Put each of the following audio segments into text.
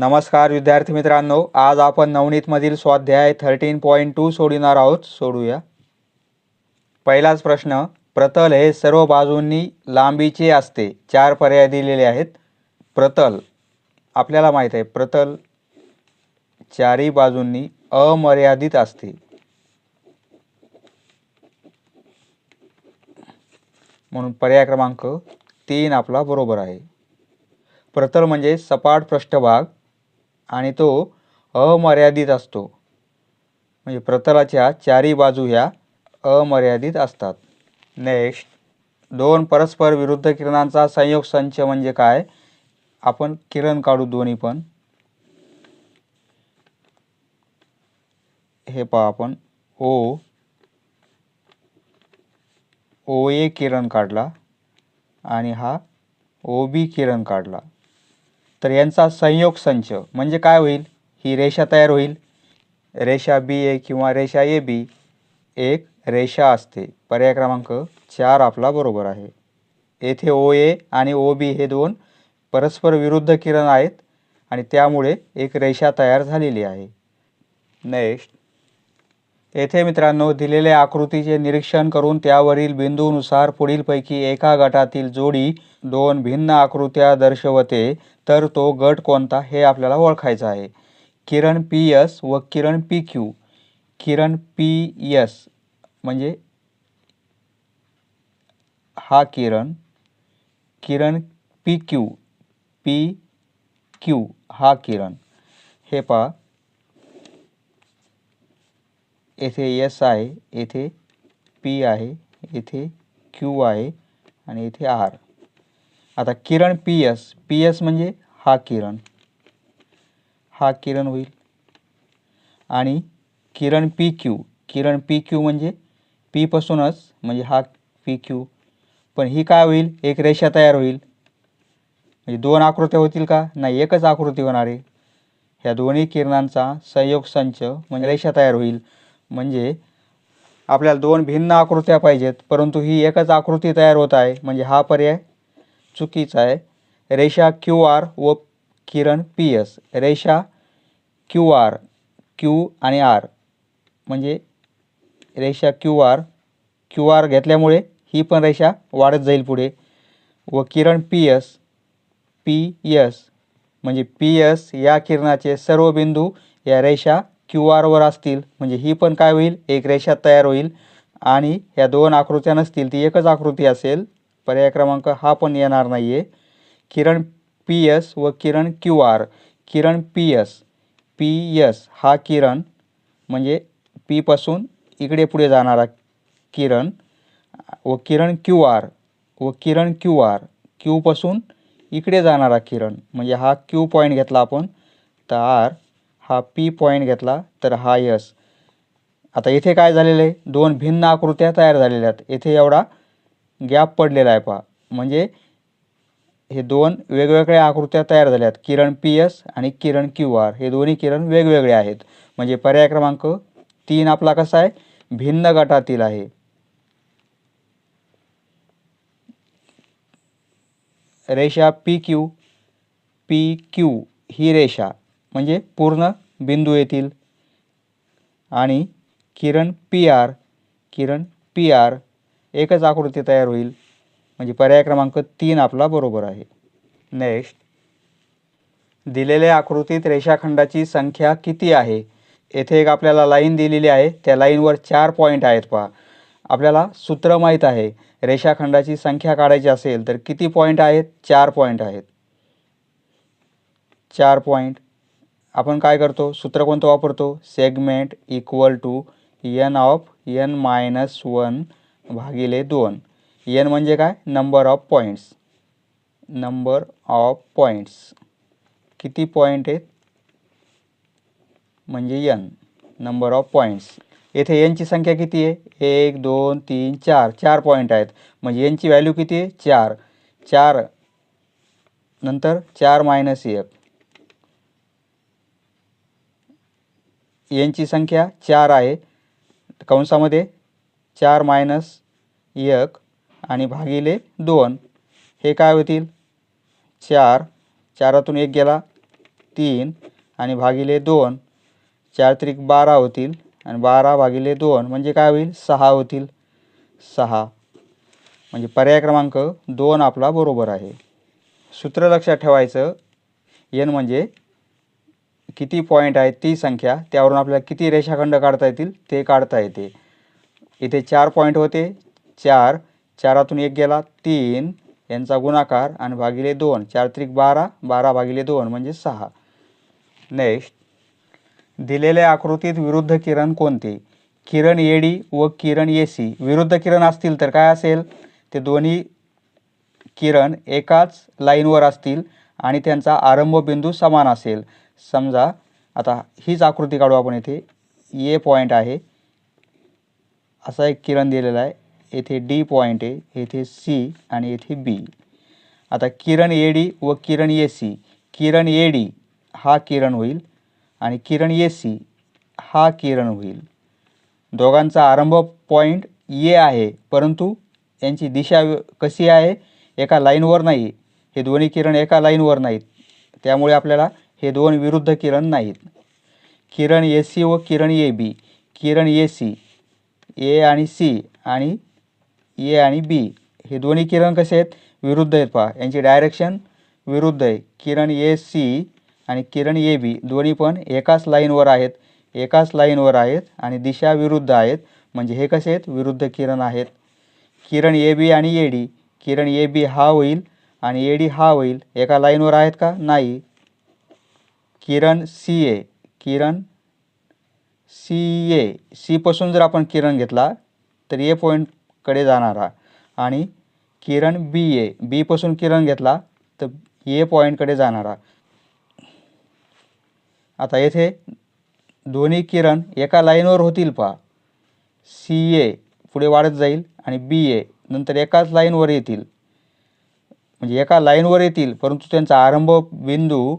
नमस्कार विद्यार्थी मित्रांनो. आज आपण नवनीतमधील स्वाध्याय थर्टीन पॉईंट टू सोडविणार आहोत. सोडूया. पहिलाच प्रश्न प्रतल हे सर्व बाजूंनी लांबीचे असते. चार पर्याय दिलेले आहेत. प्रतल आपल्याला माहीत आहे प्रतल चारी बाजूंनी अमर्यादित असते. म्हणून पर्याय क्रमांक तीन आपला बरोबर आहे. प्रतल म्हणजे सपाट पृष्ठभाग आणि तो अमर्यादित असतो. म्हणजे प्रतलाच्या चारी बाजू ह्या अमर्यादित असतात. नेक्स्ट दोन परस्पर विरुद्ध किरणांचा संयोग संच म्हणजे काय? आपण किरण काढू दोन्ही पण. हे पहा आपण. ओ ओ ए किरण काढला आणि हा ओ बी किरण काढला. तर यांचा संयोग संच म्हणजे काय होईल? ही रेषा तयार होईल. रेषा बी ए किंवा रेषा ए बी एक रेषा असते. पर्याय क्रमांक चार आपला बरोबर आहे. येथे ओ ए आणि ओ बी हे दोन परस्पर विरुद्ध किरण आहेत आणि त्यामुळे एक रेषा तयार झालेली आहे. नेक्स्ट येथे मित्रांनो दिलेल्या आकृतीचे निरीक्षण करून त्यावरील बिंदूनुसार पुढीलपैकी एका गटातील जोडी दोन भिन्न आकृत्या दर्शवते. तर तो गट कोणता हे आपल्याला ओळखायचं आहे. किरण पी एस व किरण पी क्यू. किरण पी एस म्हणजे हा किरण किरण पी क्यू पी क्यू हा किरण. हे पहा. येथे एस आहे येथे पी आहे येथे क्यू आहे आणि येथे आर. आता किरण पी एस. पी एस म्हणजे हा किरण. हा किरण होईल. आणि किरण पी क्यू. किरण पी क्यू म्हणजे पीपासूनच म्हणजे हा पी क्यू. पण ही काय होईल? एक रेषा तयार होईल. म्हणजे दोन आकृत्या होतील का? नाही एकच आकृती होणार आहे. ह्या दोन्ही किरणांचा संयोग संच म्हणजे रेषा तयार होईल. म्हणजे आपल्याला दोन भिन्न आकृत्या पाहिजेत परंतु ही एकच आकृती तयार होत आहे. म्हणजे हा पर्याय चुकीचा आहे. रेषा क्यू आर व किरण पी एस. रेषा क्यू आर क्यू आणि आर. म्हणजे रेषा क्यू आर क्यू आर घेतल्यामुळे ही पण रेषा वाढत जाईल पुढे. व किरण पी एस पी एस. म्हणजे पी एस या किरणाचे सर्व बिंदू या रेषा क्यू आरवर असतील. म्हणजे ही पण काय होईल? एक रेषा तयार होईल. आणि ह्या दोन आकृत्या नसतील ती एकच आकृती असेल. पर्याय क्रमांक हा पण येणार नाही आहे किरण पी एस व किरण क्यू आर. किरण पी एस पी एस हा किरण म्हणजे पीपासून इकडे पुढे जाणारा किरण व किरण क्यू आर व किरण क्यू आर क्यूपासून इकडे जाणारा किरण म्हणजे हा क्यू पॉईंट घेतला आपण तर आर हा पी पॉईंट घेतला तर हा यस आता इथे काय झालेलं आहे? दोन भिन्न आकृत्या तयार झालेल्या आहेत. येथे एवढा गॅप पडलेला आहे पहा. म्हणजे हे दोन वेगवेगळ्या आकृत्या तयार झाल्या आहेत किरण पी एस आणि किरण क्यू आर हे दोन्ही किरण वेगवेगळे आहेत. म्हणजे पर्याय क्रमांक तीन आपला कसा आहे? भिन्न गटातील आहे. रेषा पी क्यू पी क्यू ही रेषा. म्हणजे पूर्ण बिंदू येतील. आणि किरण पी आर किरण पी आर एकच आकृती तयार होईल. म्हणजे पर्याय क्रमांक तीन आपला बरोबर आहे. नेक्स्ट दिलेल्या आकृतीत रेषाखंडाची संख्या किती आहे? येथे एक आपल्याला लाईन दिलेली आहे. त्या लाईनवर चार पॉईंट आहेत पहा. आपल्याला सूत्र माहीत आहे. रेषाखंडाची संख्या काढायची असेल तर किती पॉईंट आहेत? चार पॉईंट आहेत. चार पॉईंट आपण काय करतो? सूत्र कोणतं वापरतो? Segment equal to N of N minus one भागिले दोन. एन म्हणजे काय? Number of points number of points किती पॉईंट आहेत? म्हणजे एन नंबर ऑफ पॉईंट्स येथे एनची संख्या किती आहे? एक दोन तीन चार. चार पॉईंट आहेत. म्हणजे एनची व्हॅल्यू किती आहे? चार. चार. नंतर चार मायनस एक. एनची संख्या चार आहे. कंसामध्ये चार मायनस एक आणि भागिले दोन. हे काय होतील? चार. चारातून एक गेला. तीन आणि भागिले दोन. चार त्रिक बारा होतील आणि बारा भागिले दोन म्हणजे काय होईल? सहा होतील. सहा. म्हणजे पर्याय क्रमांक दोन आपला बरोबर आहे. सूत्र लक्षात ठेवायचं. एन म्हणजे किती पॉईंट आहेत ती संख्या? त्यावरून आपल्याला किती रेषाखंड काढता येतील? ते काढता येते. इथे चार पॉईंट होते. चार चारातून एक गेला. तीन यांचा गुणाकार आणि भागिले दोन. चार त्रिक बारा बारा भागिले दोन म्हणजे सहा. नेक्स्ट दिलेल्या आकृतीत विरुद्ध किरण कोणते? किरण एडी व किरण एसी विरुद्ध किरण असतील तर काय असेल? ते दोन्ही किरण एकाच लाईनवर असतील आणि त्यांचा आरंभ बिंदू समान असेल. समजा आता हीच आकृती काढू आपण इथे. ए पॉईंट आहे. असा एक किरण दिलेला आहे. येथे डी पॉईंट आहे येथे सी आणि येथे बी आता किरण ए डी व किरण ए सी किरण ए डी हा किरण होईल आणि किरण ए सी हा किरण होईल. दोघांचा आरंभ पॉईंट ए आहे परंतु यांची दिशा कशी आहे? एका लाईनवर नाही. हे दोन्ही किरण एका लाईनवर नाहीत. त्यामुळे आपल्याला हे दोन विरुद्ध किरण नाहीत. किरण ए सी व किरण A B Kiran A C ए आणि सी आणि ए आणि बी हे दोन्ही किरण कसे आहेत? विरुद्ध आहेत पहा. यांची डायरेक्शन विरुद्ध आहे. किरण ए सी आणि किरण ए बी दोन्ही पण एकाच लाईनवर आहेत. एकाच लाईनवर आहेत आणि दिशा विरुद्ध आहेत. म्हणजे हे कसे आहेत? विरुद्ध किरण आहेत. किरण ए बी आणि A D. Kiran A B हा होईल आणि ए डी हा होईल. एका लाईनवर आहेत का? नाही. किरण सी ए. किरण सी ए. सीपासून जर आपण किरण घेतला तर ए पॉईंटकडे जाणारा आणि किरण बी ए. बीपासून किरण घेतला तर ए पॉईंटकडे जाणारा आता येथे दोन्ही किरण एका लाईनवर होतील पहा. सी ए पुढे वाढत जाईल आणि बी ए नंतर एकाच लाईनवर येतील. म्हणजे एका लाईनवर येतील परंतु त्यांचा आरंभ बिंदू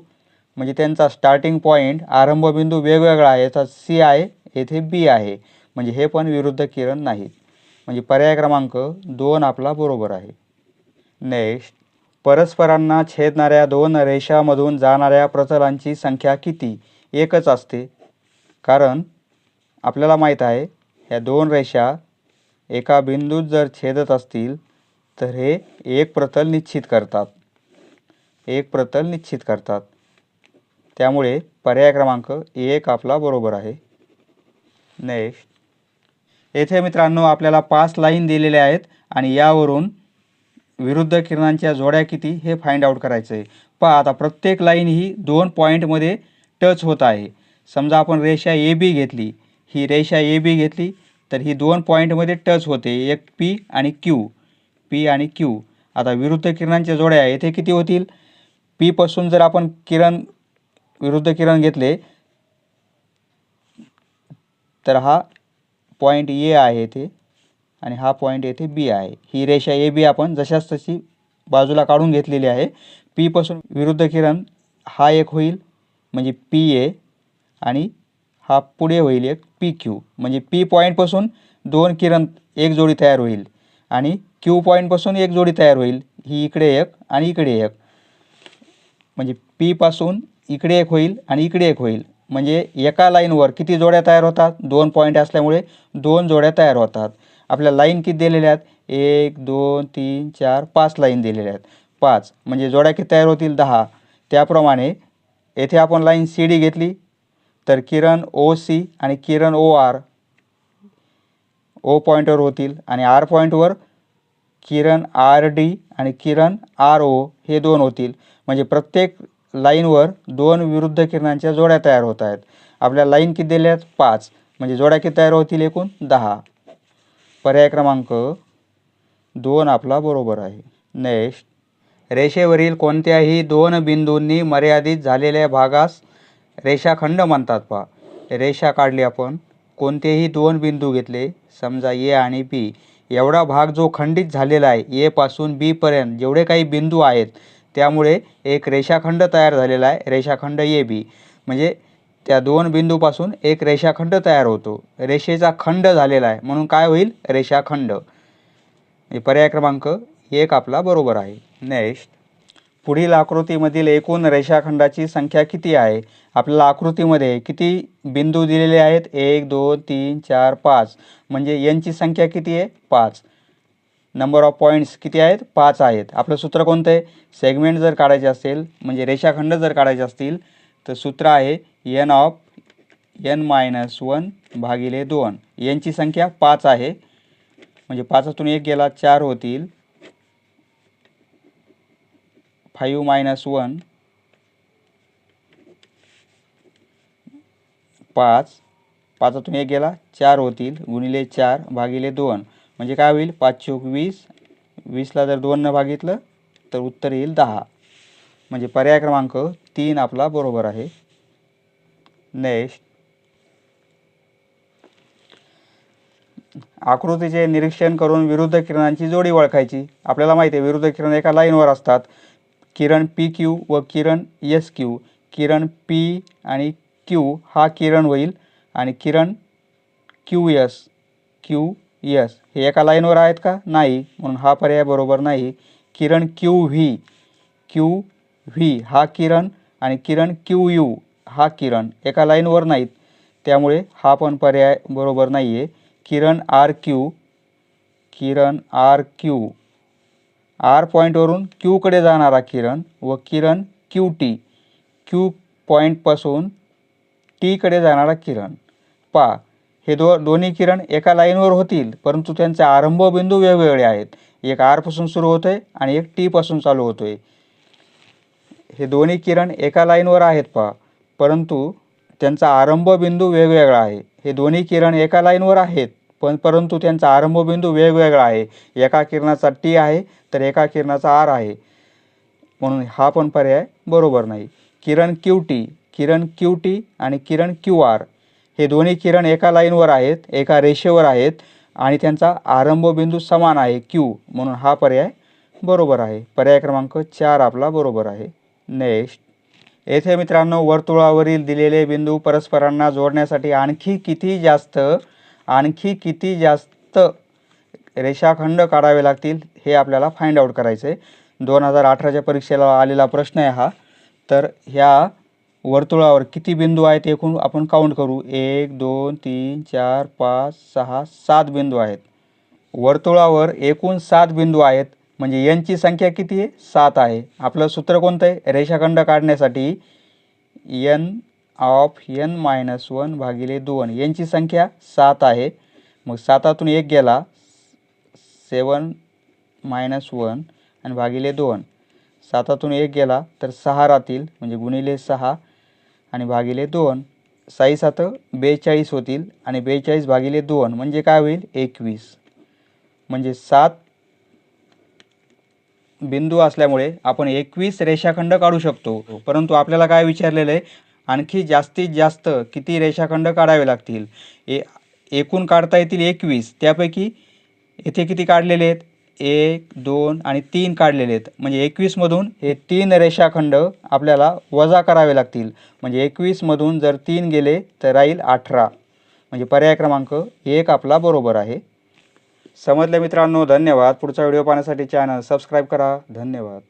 म्हणजे त्यांचा स्टार्टिंग पॉईंट आरंभ बिंदू वेगवेगळा आहे. याचा सी आहे येथे बी आहे. म्हणजे हे पण विरुद्ध किरण नाहीत. म्हणजे पर्याय क्रमांक दोन आपला बरोबर आहे. नेक्स्ट परस्परांना छेदणाऱ्या दोन रेषामधून जाणाऱ्या प्रतलांची संख्या किती? एकच असते. कारण आपल्याला माहीत आहे ह्या दोन रेषा एका बिंदूत जर छेदत असतील तर हे एक प्रतल निश्चित करतात. एक प्रतल निश्चित करतात. त्यामुळे पर्याय क्रमांक एक आपला बरोबर आहे. नेक्स्ट येथे मित्रांनो आपल्याला पाच लाईन दिलेल्या आहेत आणि यावरून विरुद्ध किरणांच्या जोड्या किती हे फाइंड आउट करायचं आहे पहा आता प्रत्येक लाईन ही दोन पॉईंटमध्ये टच होत आहे. समजा आपण रेषा ए बी घेतली. ही रेषा ए बी घेतली तर ही दोन पॉईंटमध्ये टच होते. एक पी आणि क्यू पी आणि क्यू आता विरुद्ध किरणांच्या जोड्या येथे किती होतील? पीपासून जर आपण किरण विरुद्ध किरण घेतले तर हा पॉईंट ए आहे येथे आणि हा पॉईंट येथे बी आहे. ही रेषा ए बी आपण जशाच तशी बाजूला काढून घेतलेली आहे. पीपासून विरुद्ध किरण हा एक होईल म्हणजे पी ए आणि हा पुढे होईल एक पी क्यू म्हणजे पी पॉईंटपासून दोन किरण एक जोडी तयार होईल आणि क्यू पॉईंटपासून एक जोडी तयार होईल. ही इकडे एक आणि इकडे एक म्हणजे पीपासून इकडे एक होईल आणि इकडे एक होईल. म्हणजे एका लाईनवर किती जोड्या तयार होतात? दोन पॉईंट असल्यामुळे दोन जोड्या तयार होतात. आपल्या लाईन किती दिलेल्या आहेत? एक दोन तीन चार पाच लाईन दिलेल्या आहेत. पाच. म्हणजे जोड्या किती तयार होतील? दहा. त्याप्रमाणे येथे आपण लाईन सी डी घेतली. तर किरण ओ सी आणि किरण ओ आर ओ पॉईंटवर होतील. आणि आर पॉईंटवर किरण आर डी आणि किरण आर ओ हे दोन होतील. म्हणजे प्रत्येक लाईनवर दोन विरुद्ध किरणांच्या जोड्या तयार होत आहेत. आपल्या लाईन किती दिल्या आहेत? पाच. म्हणजे जोड्या किती तयार होतील एकूण? दहा. पर्याय क्रमांक दोन आपला बरोबर आहे. नेक्स्ट रेषेवरील कोणत्याही दोन बिंदूंनी मर्यादित झालेल्या भागास रेषाखंड म्हणतात पहा. रेषा काढली आपण. कोणतेही दोन बिंदू घेतले समजा ए आणि बी एवढा भाग जो खंडित झालेला आहे एपासून बीपर्यंत जेवढे काही बिंदू आहेत त्यामुळे एक रेषाखंड तयार झालेला आहे रेषाखंड ए बी. म्हणजे त्या दोन बिंदूपासून एक रेषाखंड तयार होतो. रेषेचा खंड झालेला आहे. म्हणून काय होईल? रेषाखंड. हे पर्याय क्रमांक एक आपला बरोबर आहे. नेक्स्ट पुढील आकृतीमधील एकूण रेषाखंडाची संख्या किती आहे? आपल्याला आकृतीमध्ये किती बिंदू दिलेले आहेत? एक दोन तीन चार पाच. म्हणजे यांची संख्या किती आहे? पाच. नंबर ऑफ पॉईंट्स किती आहेत? पाच आहेत. आपलं सूत्र कोणतं आहे? सेगमेंट जर काढायचे असेल म्हणजे रेषाखंड जर काढायचे असतील तर सूत्र आहे N of N minus one भागिले दोन. यांची संख्या पाच आहे. म्हणजे पाचातून एक गेला चार होतील. फाईव्ह मायनस वन पाच. पाचातून एक गेला चार होतील. गुणिले चार भागिले दोन. म्हणजे काय होईल? पाच चोक वीस वीसला जर दोननं भागितलं तर उत्तर येईल दहा. म्हणजे पर्याय क्रमांक तीन आपला बरोबर आहे. नेक्स्ट आकृतीचे निरीक्षण करून विरुद्ध किरणांची जोडी ओळखायची. आपल्याला माहिती आहे विरुद्ध किरण एका लाईनवर असतात. किरण पी क्यू व किरण एस क्यू. किरण पी आणि क्यू हा किरण होईल आणि किरण क्यू एस क्यू यस हे एका लाईनवर आहेत का? नाही. म्हणून हा पर्याय बरोबर नाही. किरण क्यू व्ही क्यू व्ही हा किरण आणि किरण क्यू यू हा किरण एका लाईनवर नाहीत. त्यामुळे हा पण पर्याय बरोबर नाही आहे किरण आर क्यू किरण आर क्यू आर पॉईंटवरून क्यूकडे जाणारा किरण व किरण क्यू टी क्यू पॉईंटपासून टीकडे जाणारा किरण. पा हे दो दोन्ही किरण एका लाईनवर होतील परंतु त्यांचे आरंभबिंदू वेगवेगळे आहेत. एक आरपासून सुरू होतो आहे आणि एक टीपासून चालू होतो आहे हे दोन्ही किरण एका लाईनवर आहेत पहा. परंतु त्यांचा आरंभबिंदू वेगवेगळा आहे. हे दोन्ही किरण एका लाईनवर आहेत पण परंतु त्यांचा आरंभबिंदू वेगवेगळा आहे. एका किरणाचा टी आहे तर एका किरणाचा आर आहे. म्हणून हा पण पर्याय बरोबर नाही. किरण क्यू टी किरण क्यू टी आणि किरण क्यू आर हे दोन्ही किरण एका लाईनवर आहेत एका रेषेवर आहेत आणि त्यांचा आरंभबिंदू समान आहे क्यू म्हणून हा पर्याय बरोबर आहे. पर्याय क्रमांक चार आपला बरोबर आहे. नेक्स्ट येथे मित्रांनो वर्तुळावरील दिलेले बिंदू परस्परांना जोडण्यासाठी आणखी किती जास्त आणखी किती जास्त रेषाखंड काढावे लागतील हे आपल्याला फाइंड आउट करायचं आहे दोन हजार अठराच्या परीक्षेला आलेला प्रश्न आहे हा. तर ह्या वर्तुळावर किती बिंदू आहेत एकूण आपण काउंट करू? एक दोन तीन चार पाच सहा सात बिंदू आहेत. वर्तुळावर एकूण सात बिंदू आहेत. म्हणजे यांची संख्या किती आहे? सात आहे. आपलं सूत्र कोणतं आहे? रेषाखंड काढण्यासाठी N of N minus one भागिले दोन. यांची संख्या सात आहे. मग सातातून एक गेला. सेवन मायनस वन आणि भागिले दोन. सातातून एक गेला तर सहा राहतील. म्हणजे गुणिले सहा. आणि भागिले दोन. साई सात बेचाळीस होतील आणि बेचाळीस भागिले दोन म्हणजे काय होईल? एकवीस. म्हणजे सात बिंदू असल्यामुळे आपण एकवीस रेषाखंड काढू शकतो. परंतु आपल्याला काय विचारलेलं आहे? आणखी जास्तीत जास्त किती रेषाखंड काढावे लागतील? ए एकूण काढता येतील एकवीस. त्यापैकी येथे किती काढलेले आहेत? एक दोन आणि तीन काढलेले आहेत. म्हणजे एकवीसमधून हे तीन रेषाखंड आपल्याला वजा करावे लागतील. म्हणजे एकवीसमधून जर तीन गेले तर राहील अठरा. म्हणजे पर्याय क्रमांक एक आपला बरोबर आहे. समजल्या मित्रांनो? धन्यवाद. पुढचा व्हिडिओ पाहण्यासाठी चॅनल सबस्क्राईब करा. धन्यवाद.